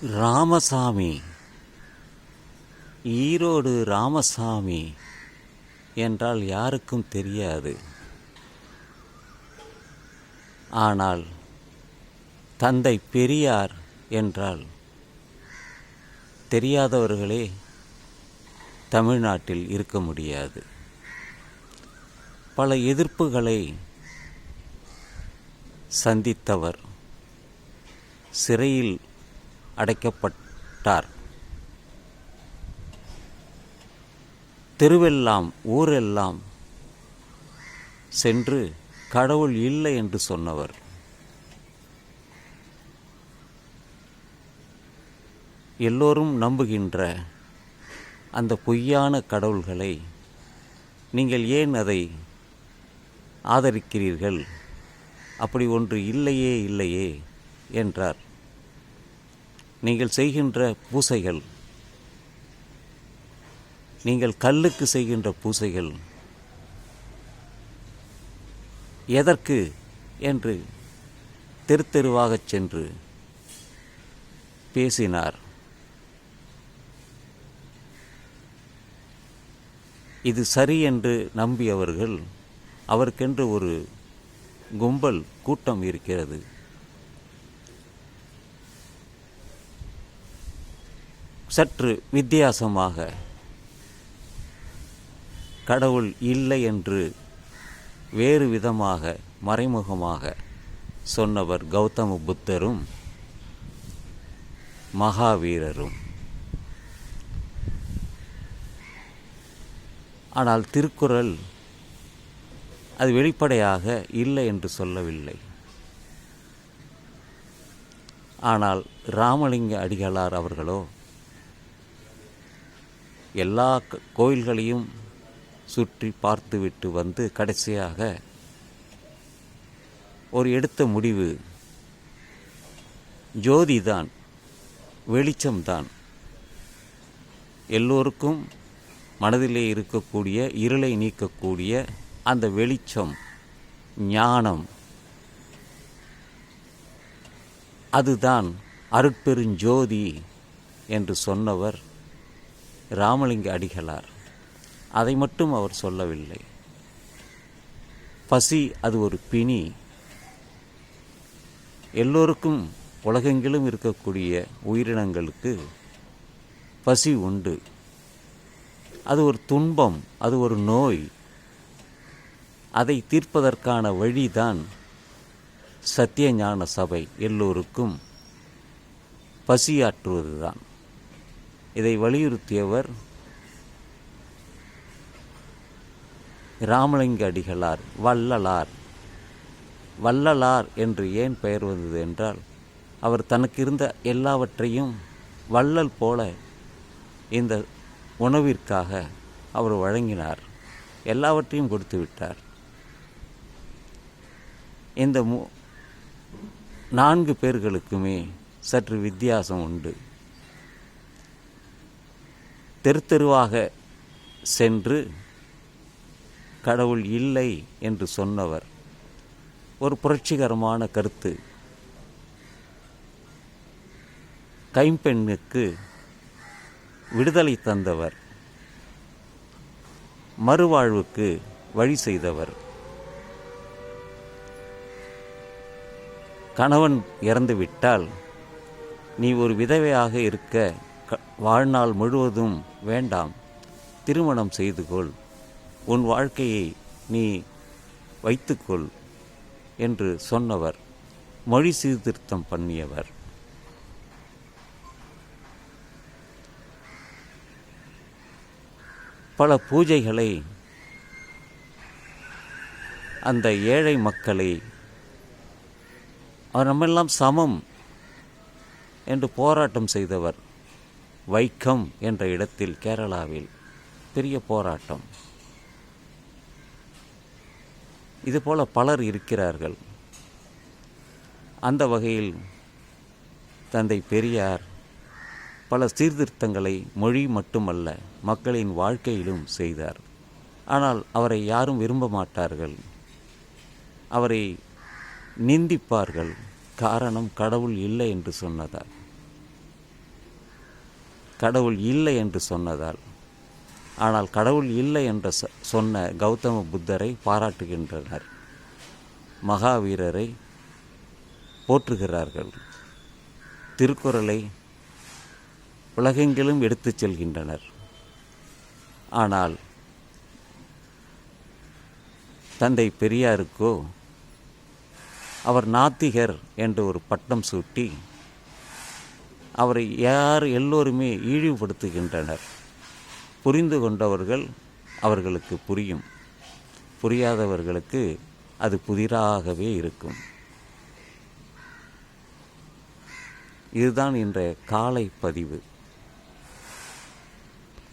ராமசாமி. ஈரோடு ராமசாமி என்றால் யாருக்கும் தெரியாது. ஆனால் தந்தை பெரியார் என்றால் தெரியாதவர்களே தமிழ்நாட்டில் இருக்க முடியாது. பல எதிர்ப்புகளை சந்தித்தவர் சிறையில் அடைக்கப்பட்டார். தெருவெல்லாம் ஊரெல்லாம் சென்று கடவுள் இல்லை என்று சொன்னவர். எல்லோரும் நம்புகின்ற அந்த பொய்யான கடவுள்களை நீங்கள் ஏன் அதை ஆதரிக்கிறீர்கள்? அப்படி ஒன்று இல்லையே இல்லையே என்றார். நீங்கள் செய்கின்ற பூசைகள் நீங்கள் கல்லுக்கு செய்கின்ற பூசைகள் எதற்கு என்று தெருத்தெருவாகச் சென்று பேசினார். இது சரி என்று நம்பியவர்கள் அவருக்கென்று ஒரு கும்பல் கூட்டம் இருக்கிறது. சற்று வித்தியாசமாக. கடவுள் இல்லை என்று வேறு விதமாக மறைமுகமாக சொன்னவர் கௌதம புத்தரும் மகாவீரரும். ஆனால் திருக்குறள் அது வெளிப்படையாக இல்லை என்று சொல்லவில்லை. ஆனால் ராமலிங்க அடிகளார் அவர்களோ எல்லா கோயில்களையும் சுற்றி பார்த்துவிட்டு வந்து கடைசியாக ஒரு எடுத்த முடிவு ஜோதிதான் வெளிச்சம்தான். எல்லோருக்கும் மனதிலே இருக்கக்கூடிய இருளை நீக்கக்கூடிய அந்த வெளிச்சம் ஞானம் அதுதான் அருட்பெருஞ்சோதி என்று சொன்னவர் ராமலிங்க அடிகளார். அதை மட்டும் அவர் சொல்லவில்லை. பசி அது ஒரு பிணி. எல்லோருக்கும் உலகெங்கிலும் இருக்கக்கூடிய உயிரினங்களுக்கு பசி உண்டு. அது ஒரு துன்பம் அது ஒரு நோய். அதை தீர்ப்பதற்கான வழிதான் சத்தியஞான சபை. எல்லோருக்கும் பசியாற்றுவதுதான். இதை வலியுறுத்தியவர் ராமலிங்க அடிகளார் வள்ளலார். வள்ளலார் என்று ஏன் பெயர் வந்தது என்றால் அவர் தனக்கு இருந்த எல்லாவற்றையும் வள்ளல் போல இந்த உணவிற்காக அவர் வழங்கினார். எல்லாவற்றையும் கொடுத்து விட்டார். இந்த மு நான்கு பேர்களுக்குமே சற்று வித்தியாசம் உண்டு. தெரு தெருவாக சென்று கடவுள் இல்லை என்று சொன்னவர். ஒரு புரட்சிகரமான கருத்து. கைம்பெண்ணுக்கு விடுதலை தந்தவர். மறுவாழ்வுக்கு வழி செய்தவர். கணவன் இறந்துவிட்டால் நீ ஒரு விதவையாக இருக்க வாழ்நாள் முழுவதும் வேண்டாம். திருமணம் செய்து கொள் உன் வாழ்க்கையை நீ வைத்துக்கொள் என்று சொன்னவர். மொழி சீர்திருத்தம் பண்ணியவர். பல பூஜைகளை அந்த ஏழை மக்களை அவர் நம்மெல்லாம் சமம் என்று போராட்டம் செய்தவர். வைக்கம் என்ற இடத்தில் கேரளாவில் பெரிய போராட்டம். இதுபோல பலர் இருக்கிறார்கள். அந்த வகையில் தந்தை பெரியார் பல சீர்திருத்தங்களை மொழி மட்டுமல்ல மக்களின் வாழ்க்கையிலும் செய்தார். ஆனால் அவரை யாரும் விரும்ப மாட்டார்கள். அவரை நிந்திப்பார்கள். காரணம் கடவுள் இல்லை என்று சொன்னதால். கடவுள் இல்லை என்று சொன்னதால். ஆனால் கடவுள் இல்லை என்று சொ- சொன்ன கௌதம புத்தரை பாராட்டுகின்றனர். மகாவீரரை போற்றுகிறார்கள். திருக்குறளை உலகெங்கிலும் எடுத்துச் செல்கின்றனர். ஆனால் தந்தை பெரியாருக்கோ அவர் நாத்திகர் என்று ஒரு பட்டம் சூட்டி அவரை யார் எல்லோருமே இழிவுபடுத்துகின்றனர். புரிந்து கொண்டவர்கள் அவர்களுக்கு புரியும். புரியாதவர்களுக்கு அது புதிராகவே இருக்கும். இதுதான் இன்றைய காலை பதிவு